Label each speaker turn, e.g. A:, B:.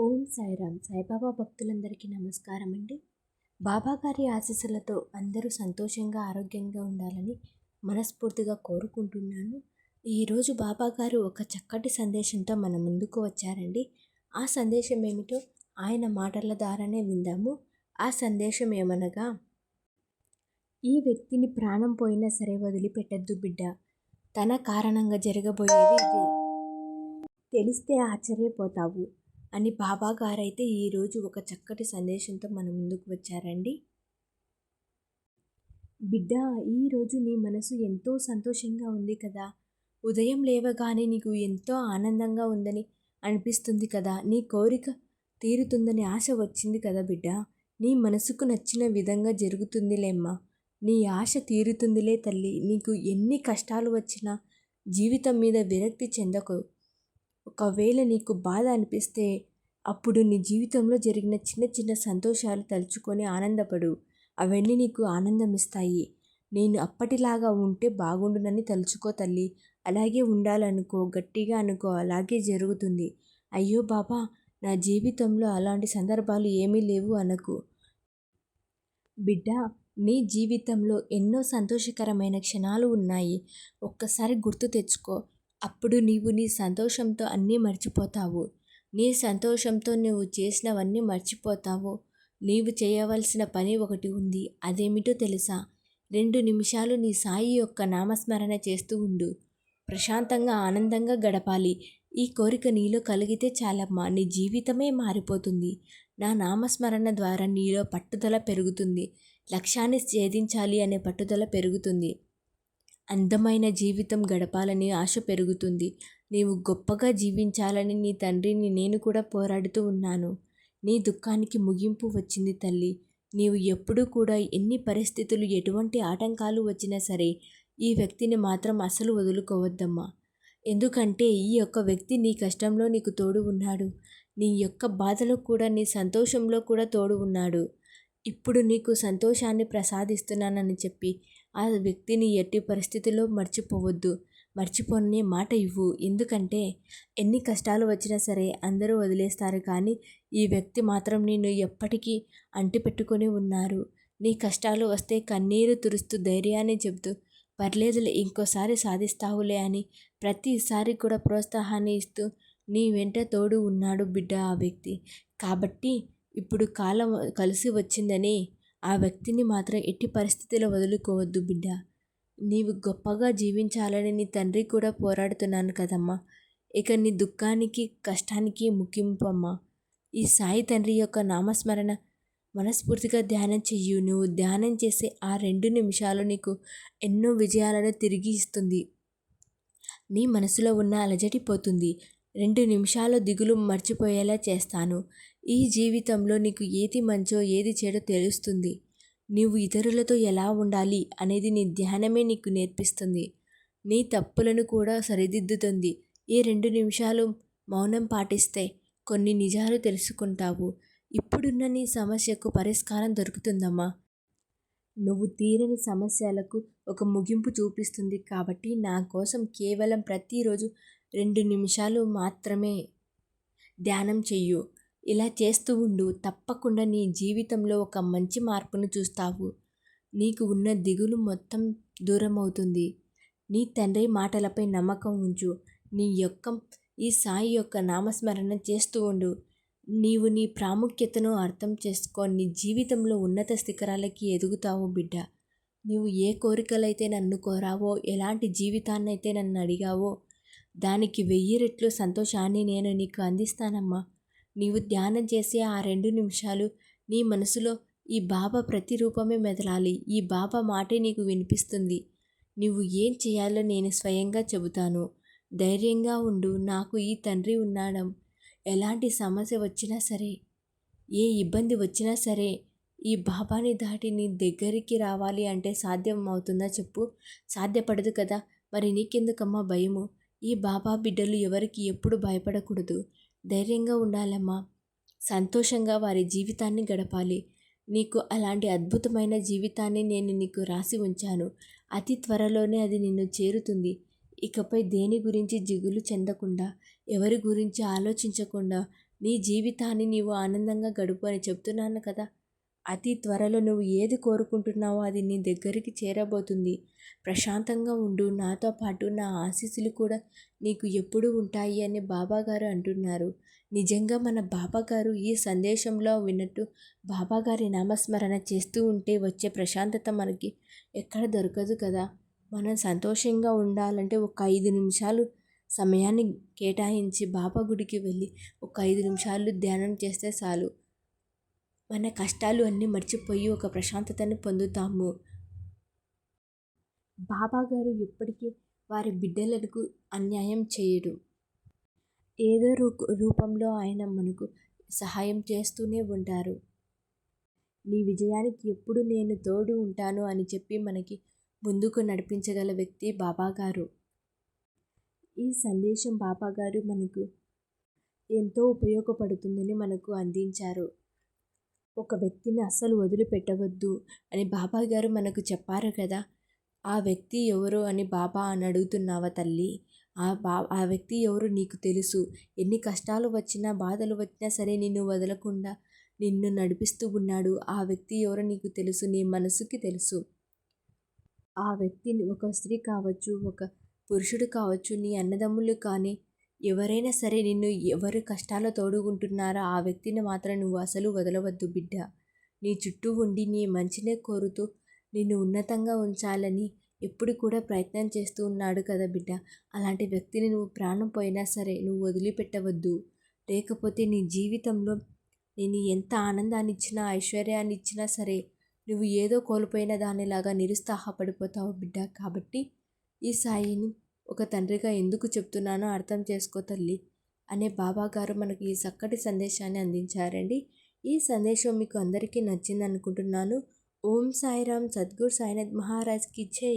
A: ఓం సాయిరామ్. సాయిబాబా భక్తులందరికీ నమస్కారం అండి బాబా గారి ఆశీస్సులతో అందరూ సంతోషంగా ఆరోగ్యంగా ఉండాలని మనస్ఫూర్తిగా కోరుకుంటున్నాను. ఈరోజు బాబా గారు ఒక చక్కటి సందేశంతో మన ముందుకు వచ్చారండి. ఆ సందేశం ఏమిటో ఆయన మాటల ద్వారానే విందాము. ఆ సందేశం ఏమనగా ఈ వ్యక్తిని ప్రాణం పోయినా సరే వదిలిపెట్టద్దు బిడ్డ. తన కారణంగా జరగబోయేది తెలిస్తే ఆశ్చర్యపోతావు. అని బాబా గారైతే ఈరోజు ఒక చక్కటి సందేశంతో మన ముందుకు వచ్చారండి. బిడ్డ ఈరోజు నీ మనసు ఎంతో సంతోషంగా ఉంది కదా. ఉదయం లేవగానే నీకు ఎంతో ఆనందంగా ఉందని అనిపిస్తుంది కదా. నీ కోరిక తీరుతుందని ఆశ వచ్చింది కదా బిడ్డ. నీ మనసుకు నచ్చిన విధంగా జరుగుతుందిలేమ్మా. నీ ఆశ తీరుతుందిలే తల్లి. నీకు ఎన్ని కష్టాలు వచ్చినా జీవితం మీద విరక్తి చెందకు. ఒకవేళ నీకు బాధ అనిపిస్తే అప్పుడు నీ జీవితంలో జరిగిన చిన్న చిన్న సంతోషాలు తలుచుకొని ఆనందపడు. అవన్నీ నీకు ఆనందం ఇస్తాయి నేను అప్పటిలాగా ఉంటే బాగుండునని తలుచుకో తల్లి. అలాగే ఉండాలనుకో గట్టిగా అనుకో అలాగే జరుగుతుంది. అయ్యో బాబా నా జీవితంలో అలాంటి సందర్భాలు ఏమీ లేవు అనకు. బిడ్డ నీ జీవితంలో ఎన్నో సంతోషకరమైన క్షణాలు ఉన్నాయి. ఒక్కసారి గుర్తు తెచ్చుకో. అప్పుడు నీవు నీ సంతోషంతో అన్నీ మర్చిపోతావు. నీ సంతోషంతో నువ్వు చేసినవన్నీ మర్చిపోతావు. నీవు చేయవలసిన పని ఒకటి ఉంది అదేమిటో తెలుసా? రెండు నిమిషాలు నీ సాయి యొక్క నామస్మరణ చేస్తూ ఉండు. ప్రశాంతంగా ఆనందంగా గడపాలి. ఈ కోరిక నీలో కలిగితే చాలమ్మా నీ జీవితమే మారిపోతుంది. నా నామస్మరణ ద్వారా నీలో పట్టుదల పెరుగుతుంది. లక్ష్యాన్ని ఛేదించాలి అనే పట్టుదల పెరుగుతుంది. అందమైన జీవితం గడపాలని ఆశ పెరుగుతుంది. నీవు గొప్పగా జీవించాలని నీ తండ్రిని నేను కూడా పోరాడుతూ ఉన్నాను. నీ దుఃఖానికి ముగింపు వచ్చింది తల్లి. నీవు ఎప్పుడూ కూడా ఎన్ని పరిస్థితులు ఎటువంటి ఆటంకాలు వచ్చినా సరే ఈ వ్యక్తిని మాత్రం అసలు వదులుకోవద్దమ్మా. ఎందుకంటే ఈ యొక్క వ్యక్తి నీ కష్టంలో నీకు తోడు ఉన్నాడు. నీ యొక్క బాధలో కూడా నీ సంతోషంలో కూడా తోడు ఉన్నాడు. ఇప్పుడు నీకు సంతోషాన్ని ప్రసాదిస్తున్నానని చెప్పి ఆ వ్యక్తిని ఎట్టి పరిస్థితిలో మర్చిపోవద్దు. మర్చిపోని మాట ఇవ్వు. ఎందుకంటే ఎన్ని కష్టాలు వచ్చినా సరే అందరూ వదిలేస్తారు. కానీ ఈ వ్యక్తి మాత్రం నేను ఎప్పటికీ అంటిపెట్టుకొని ఉన్నారు. నీ కష్టాలు వస్తే కన్నీరు తురుస్తూ ధైర్యాన్ని చెబుతూ పర్లేదులే ఇంకోసారి సాధిస్తావులే అని ప్రతిసారి కూడా ప్రోత్సాహాన్ని ఇస్తూ నీ వెంట తోడు ఉన్నాడు బిడ్డ ఆ వ్యక్తి. కాబట్టి ఇప్పుడు కాలం కలిసి వచ్చిందని ఆ వ్యక్తిని మాత్రం ఎట్టి పరిస్థితిలో వదులుకోవద్దు బిడ్డ. నీవు గొప్పగా జీవించాలని నీ తండ్రి కూడా పోరాడుతున్నాను కదమ్మా. ఇక నీ దుఃఖానికి కష్టానికి ముఖింపమ్మా ఈ సాయి తండ్రి యొక్క నామస్మరణ మనస్ఫూర్తిగా ధ్యానం చెయ్యు. నువ్వు ధ్యానం చేసే ఆ రెండు నిమిషాలు నీకు ఎన్నో విజయాలను తిరిగి ఇస్తుంది. నీ మనసులో ఉన్న అలజడి పోతుంది. రెండు నిమిషాలు దిగులు మర్చిపోయేలా చేస్తాను. ఈ జీవితంలో నీకు ఏది మంచో ఏది చెడో తెలుస్తుంది. నీవు ఇతరులతో ఎలా ఉండాలి అనేది నీ ధ్యానమే నీకు నేర్పిస్తుంది. నీ తప్పులను కూడా సరిదిద్దుతుంది. ఈ రెండు నిమిషాలు మౌనం పాటిస్తే కొన్ని నిజాలు తెలుసుకుంటావు. ఇప్పుడున్న నీ సమస్యకు పరిష్కారం దొరుకుతుందమ్మా. నువ్వు తీరని సమస్యలకు ఒక ముగింపు చూపిస్తుంది కాబట్టి నా కోసం కేవలం ప్రతిరోజు రెండు నిమిషాలు మాత్రమే ధ్యానం చెయ్యు. ఇలా చేస్తూ ఉండు. తప్పకుండా నీ జీవితంలో ఒక మంచి మార్పును చూస్తావు. నీకు ఉన్న దిగులు మొత్తం దూరం అవుతుంది నీ తండ్రి మాటలపై నమ్మకం ఉంచు. నీ యొక్క ఈ సాయి యొక్క నామస్మరణ చేస్తూ ఉండు. నీవు నీ ప్రాముఖ్యతను అర్థం చేసుకో. నీ జీవితంలో ఉన్నత శిఖరాలకి ఎదుగుతావు బిడ్డ. నీవు ఏ కోరికలైతే నన్ను కోరావో ఎలాంటి జీవితాన్నైతే నన్ను అడిగావో దానికి వెయ్యి రెట్లు సంతోషాన్ని నేను నీకు అందిస్తానమ్మా. నీవు ధ్యానం చేసే ఆ రెండు నిమిషాలు నీ మనసులో ఈ బాబా ప్రతిరూపమే మెదలాలి. ఈ బాబా మాటే నీకు వినిపిస్తుంది. నువ్వు ఏం చేయాలో నేను స్వయంగా చెబుతాను. ధైర్యంగా ఉండు. నాకు ఈ తండ్రి ఉన్నాడం. ఎలాంటి సమస్య వచ్చినా సరే ఏ ఇబ్బంది వచ్చినా సరే ఈ బాబాని దాటి నీ దగ్గరికి రావాలి అంటే సాధ్యం అవుతుందా చెప్పు. సాధ్యపడదు కదా. మరి నీకెందుకమ్మా భయము? ఈ బాబా బిడ్డలు ఎవరికి ఎప్పుడు భయపడకూడదు. ధైర్యంగా ఉండాలమ్మా. సంతోషంగా వారి జీవితాన్ని గడపాలి. నీకు అలాంటి అద్భుతమైన జీవితాన్ని నేను నీకు రాసి ఉంచాను. అతి త్వరలోనే అది నిన్ను చేరుతుంది. ఇకపై దేని గురించి జిగులు చెందకుండా ఎవరి గురించి ఆలోచించకుండా నీ జీవితాన్ని నీవు ఆనందంగా గడుపు అని చెప్తున్నాను కదా. అతి త్వరలో నువ్వు ఏది కోరుకుంటున్నావో అది నీ దగ్గరికి చేరబోతుంది. ప్రశాంతంగా ఉండు. నాతో పాటు నా ఆశీస్సులు కూడా నీకు ఎప్పుడు ఉంటాయి అని బాబాగారు అంటున్నారు. నిజంగా మన బాబాగారు ఈ సందేశంలో విన్నట్టు బాబాగారి నామస్మరణ చేస్తూ ఉంటే వచ్చే ప్రశాంతత మనకి ఎక్కడ దొరకదు కదా. మనం సంతోషంగా ఉండాలంటే ఒక ఐదు నిమిషాలు సమయాన్ని కేటాయించి బాబా గుడికి వెళ్ళి ఒక ఐదు నిమిషాలు ధ్యానం చేస్తే చాలు. మన కష్టాలు అన్నీ మర్చిపోయి ఒక ప్రశాంతతను పొందుతాము. బాబాగారు ఎప్పటికీ వారి బిడ్డలకు అన్యాయం చేయడు. ఏదో రూ రూపంలో ఆయన మనకు సహాయం చేస్తూనే ఉంటారు. నీ విజయానికి ఎప్పుడు నేను తోడు ఉంటాను అని చెప్పి మనకి ముందుకు నడిపించగల వ్యక్తి బాబాగారు ఈ సందేశం బాబాగారు మనకు ఎంతో ఉపయోగపడుతుందని మనకు అందించారు. ఒక వ్యక్తిని అస్సలు వదిలిపెట్టవద్దు అని బాబా గారు మనకు చెప్పారు కదా. ఆ వ్యక్తి ఎవరు అని బాబా అని అడుగుతున్నావా తల్లి? ఆ బా ఆ వ్యక్తి ఎవరు నీకు తెలుసు? ఎన్ని కష్టాలు వచ్చినా బాధలు వచ్చినా సరే నిన్ను వదలకుండా నిన్ను నడిపిస్తూ ఉన్నాడు. ఆ వ్యక్తి ఎవరో నీకు తెలుసు? నీ మనసుకి తెలుసు. ఆ వ్యక్తిని ఒక స్త్రీ కావచ్చు ఒక పురుషుడు కావచ్చు నీ అన్నదమ్ములు కానీ ఎవరైనా సరే నిన్ను ఎవరు కష్టాలు తోడుకుంటున్నారో ఆ వ్యక్తిని మాత్రం నువ్వు అసలు వదలవద్దు బిడ్డ. నీ చుట్టూ ఉండి నీ మంచినే కోరుతూ నిన్ను ఉన్నతంగా ఉంచాలని ఎప్పుడు కూడా ప్రయత్నం చేస్తూ ఉన్నాడు కదా బిడ్డ. అలాంటి వ్యక్తిని నువ్వు ప్రాణం పోయినా సరే నువ్వు వదిలిపెట్టవద్దు. లేకపోతే నీ జీవితంలో నేను ఎంత ఆనందాన్ని ఇచ్చినా ఐశ్వర్యాన్ని ఇచ్చినా సరే నువ్వు ఏదో కోల్పోయిన దానిలాగా నిరుత్సాహపడిపోతావు బిడ్డ. కాబట్టి ఈ సాయిని ఒక తండ్రిగా ఎందుకు చెప్తున్నానో అర్థం చేసుకో తల్లి అనే బాబా గారు మనకి ఈ చక్కటి సందేశాన్ని అందించారండి. ఈ సందేశం మీకు అందరికీ నచ్చింది అనుకుంటున్నాను ఓం సాయిరామ్ సద్గురు సాయినాథ్ మహారాజ్కి జై.